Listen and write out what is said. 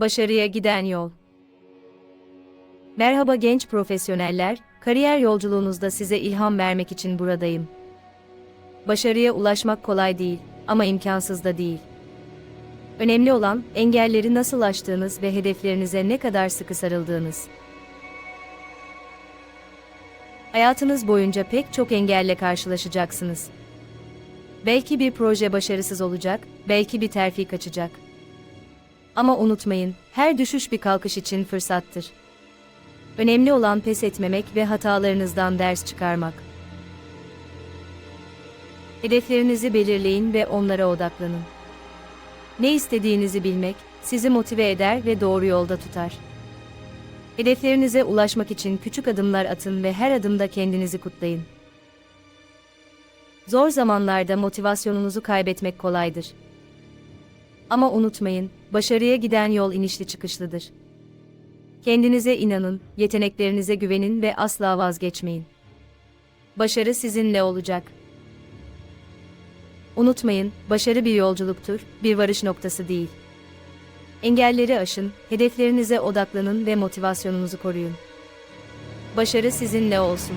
Başarıya giden yol. Merhaba genç profesyoneller, kariyer yolculuğunuzda size ilham vermek için buradayım. Başarıya ulaşmak kolay değil ama imkansız da değil. Önemli olan engelleri nasıl aştığınız ve hedeflerinize ne kadar sıkı sarıldığınız. Hayatınız boyunca pek çok engelle karşılaşacaksınız. Belki bir proje başarısız olacak, belki bir terfi kaçacak. Ama unutmayın, her düşüş bir kalkış için fırsattır. Önemli olan pes etmemek ve hatalarınızdan ders çıkarmak. Hedeflerinizi belirleyin ve onlara odaklanın. Ne istediğinizi bilmek sizi motive eder ve doğru yolda tutar. Hedeflerinize ulaşmak için küçük adımlar atın ve her adımda kendinizi kutlayın. Zor zamanlarda motivasyonunuzu kaybetmek kolaydır. Ama unutmayın, başarıya giden yol inişli çıkışlıdır. Kendinize inanın, yeteneklerinize güvenin ve asla vazgeçmeyin. Başarı sizinle olacak. Unutmayın, başarı bir yolculuktur, bir varış noktası değil. Engelleri aşın, hedeflerinize odaklanın ve motivasyonunuzu koruyun. Başarı sizinle olsun.